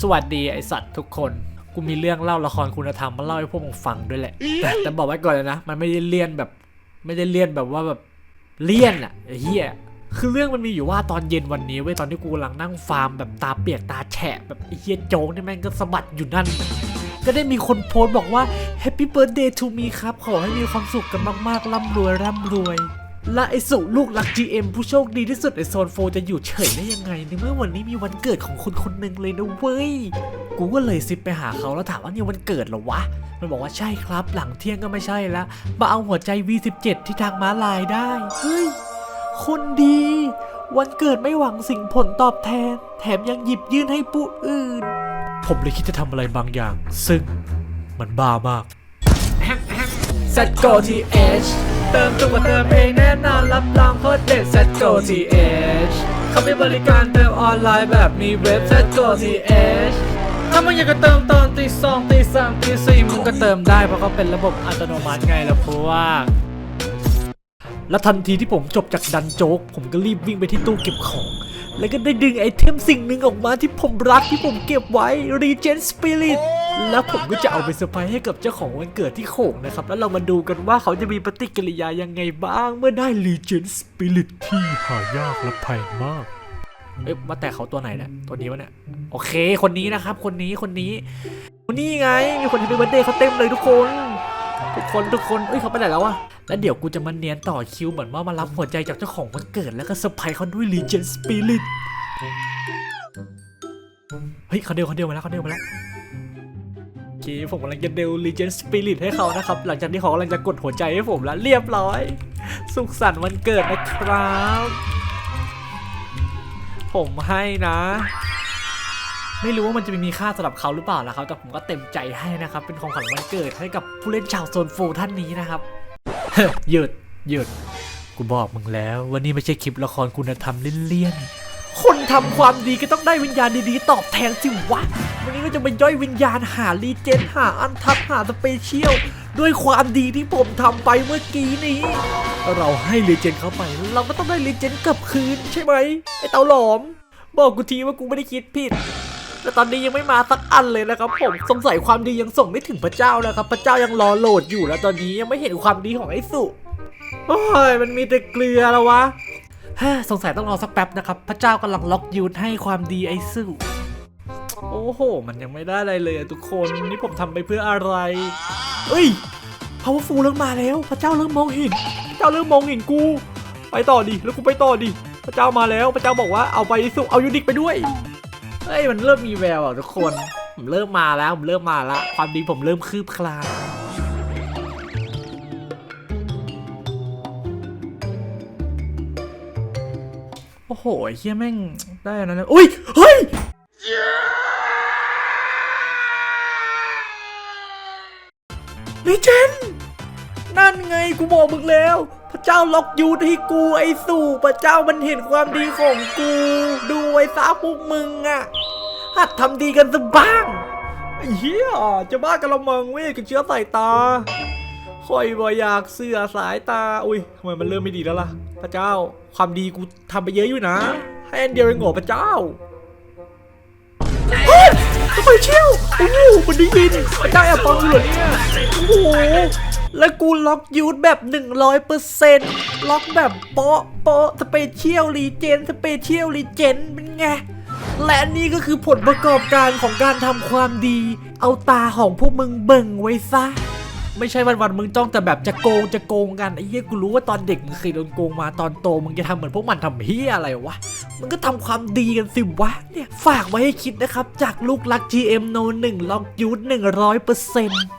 สวัสดีไอสัตว์ทุกคนกูมีเรื่องเล่าละครคุณธรรมมาเล่าให้พวกมึงฟังด้วยแหละ แต่แต่บอกไว้ก่อนเลยนะ มันไม่ได้เลี่ยนแบบ ไม่ได้เลี่ยนแบบว่าแบบเลี่ยนอะไอเหี้ยคือเรื่องมันมีอยู่ว่าตอนเย็นวันนี้เว้ยตอนที่กูกำลังนั่งฟาร์มแบบตาเปียกตาแฉะแบบไอ้เหี้ยโจ๊กนี่แม่งก็สะบัดอยู่นั่น ก็ได้มีคนโพสต์บอกว่า Happy Birthday to me ครับ ขอให้มีความสุขกันมากๆร่ำรวยร่ำรวย และไอ้สุลูกรัก GM ผู้โชคดีที่สุดในโซนโฟจะอยู่เฉยได้ยังไง ในเมื่อวันนี้มีวันเกิดของคนคนหนึ่งเลยนะเว้ย กูก็เลยซิปไปหาเขาแล้วถามว่านี่วันเกิดเหรอวะ มันบอกว่าใช่ครับ หลังเที่ยงก็ไม่ใช่ละมาเอาหัวใจ V17 ที่ทางม้าลายได้ เฮ้ย คนดี วันเกิดไม่หวังสิ่งผลตอบแทน แถมยังหยิบยื่นให้ผู้อื่น ผมเลยคิดจะทำอะไรบางอย่าง ซึ่งมันบ้ามาก Set Go TH เติมตัวเติมเองแน่นอนรับรองโคตรเด็ด Set Go TH เขามีบริการเติมออนไลน์แบบมีเว็บ Set Go TH ถ้ามึงอยากจะเติมตอนตีสองตีสามตีสี่มึงก็เติมได้เพราะเขาเป็นระบบอัตโนมัติไงล่ะเพราะว่าและทันทีที่ผมจบจากดันโจ๊ก ผมก็รีบวิ่งไปที่ตู้เก็บของ แล้วก็ได้ดึงไอเทมสิ่งหนึ่งออกมาที่ผมรักที่ผมเก็บไว้ Regen Spirit แล้วผมก็จะเอาไปเซอร์ไพรส์ให้กับเจ้าของวันเกิดที่โขงนะครับ แล้วเรามาดูกันว่าเขาจะมีปฏิกิริยายังไงบ้าง เมื่อได้ Regen Spirit ที่หายากและแพงมากเอ๊ะมาแต่เขาตัวไหนเนี่ยตัวนี้วะเนี่ยโอเค คนนี้นะครับ คนนี้คนนี้คนนี้ไง มีคนที่เป็นวันเดย์เขาเต็มเลยทุกคน ทุกคนทุกคนเอ้ยเขาไปไหนแล้ววะแล้วเดี๋ยวกูจะมาเนียนต่อคิวเหมือนว่ามารับหัวใจจากเจ้าของวันเกิดแล้วก็เซอร์ไพรส์เขาด้วย Legion Spirit เฮ้ยเขาเดียวเขาเดียวมาแล้วเขาเดียวมาแล้ว โอเคผมกำลังจะเดล Legion Spirit ให้เขานะครับ หลังจากที่เขากำลังจะกดหัวใจให้ผมแล้ว เรียบร้อย สุขสันต์วันเกิดนะครับ ผมให้นะ ไม่รู้ว่ามันจะมีค่าสำหรับเขาหรือเปล่านะครับ แต่ผมก็เต็มใจให้นะครับ เป็นของขวัญวันเกิดให้กับผู้เล่นชาวโซนโฟท่านนี้นะครับหยุดหยุดกูบอกมึงแล้วว่านี่ไม่ใช่คลิปละครคุณธรรมเลี่ยนๆคน ทำความดีก็ต้องได้วิญญาณดีๆ ตอบแทนสิวะ วันนี้ก็จะไปย่อยวิญญาณหารีเจนหาอันทับหาสเปเชียลด้วยความดีที่ผมทำไปเมื่อกี้นี้ เราให้รีเจนเข้าไป เราก็ต้องได้รีเจนกลับคืนใช่ไหมไอเตาหลอม บอกกูทีว่ากูไม่ได้คิดผิดแต่ตอนนี้ยังไม่มาสักอันเลยนะครับผมสงสัยความดียังส่งไม่ถึงพระเจ้านะครับ พระเจ้ายังรอโหลดอยู่แล้วตอนนี้ยังไม่เห็นความดีของไอ้สุโอ้ยมันมีแต่เกลือแล้ววะ ฮ้สงสัยต้องรอสักแป๊บนะครับ พระเจ้ากำลังล็อกยูนให้ความดีไอ้สุโอ้โห มันยังไม่ได้อะไรเลยอะทุกคน นี่ผมทำไปเพื่ออะไร เอ้ย powerful เริ่มมาแล้ว พระเจ้าเริ่มมองเห็นพระเจ้าเริ่มมองเห็นกู ไปต่อดิ แล้วกูไปต่อดิ พระเจ้ามาแล้ว พระเจ้าบอกว่าเอาไปสุเอายูนิคไปด้วย เฮ้ย มันเริ่มมีแววอะทุกคน ผมเริ่มมาแล้ว ผมเริ่มมาล้วความดีผมเริ่มคืบคลาน โอ้โหไอ้เฮียแม่งได้อันนั้นเลยอุ้ย เฮ้ย ลิเจนนั่นไงกูบอกมึงแล้ว พระเจ้าล็อกยูให้กูไอ้สู่พระเจ้ามันเห็นความดีของกู ดูไอ้ซาพวกมึงอะหัดทำดีกันสักบ้างไอ้เหี้ยจะบ้ากันละมังเว้ยกับเชื้อสายตา คอยบ่อยากเสือสายตา อุ้ยทำไมมันเริ่มไม่ดีแล้วล่ะ พระเจ้า ความดีกูทำไปเยอะอยู่นะ ให้อันเดียวเองเหรอพระเจ้าเฮ้ยทำไมเชี่ยวโอ้โหมันได้ยินพระเจ้าแอบฟังอยู่เหรอเนี่ยโอ้โหแล้วกูล็อกยูทแบบ 100%ล็อกแบบโป๊ะโป๊ะสเปเชียลรีเจนสเปเชียลรีเจนเป็นไงและนี่ก็คือผลประกอบการของการทำความดี เอาตาของพวกมึงเบิ่งไว้ซะ ไม่ใช่วันวันมึงจ้องแต่แบบจะโกงจะโกงกันไอ้เหี้ยกูรู้ว่าตอนเด็กมึงเคยโดนโกงมาตอนโตมึงจะทำเหมือนพวกมันทำเหี้ยอะไรวะมึงก็ทำความดีกันสิวะเนี่ยฝากไว้ให้คิดนะครับ จากลูกรัก GM No 1ล็อกยูท100%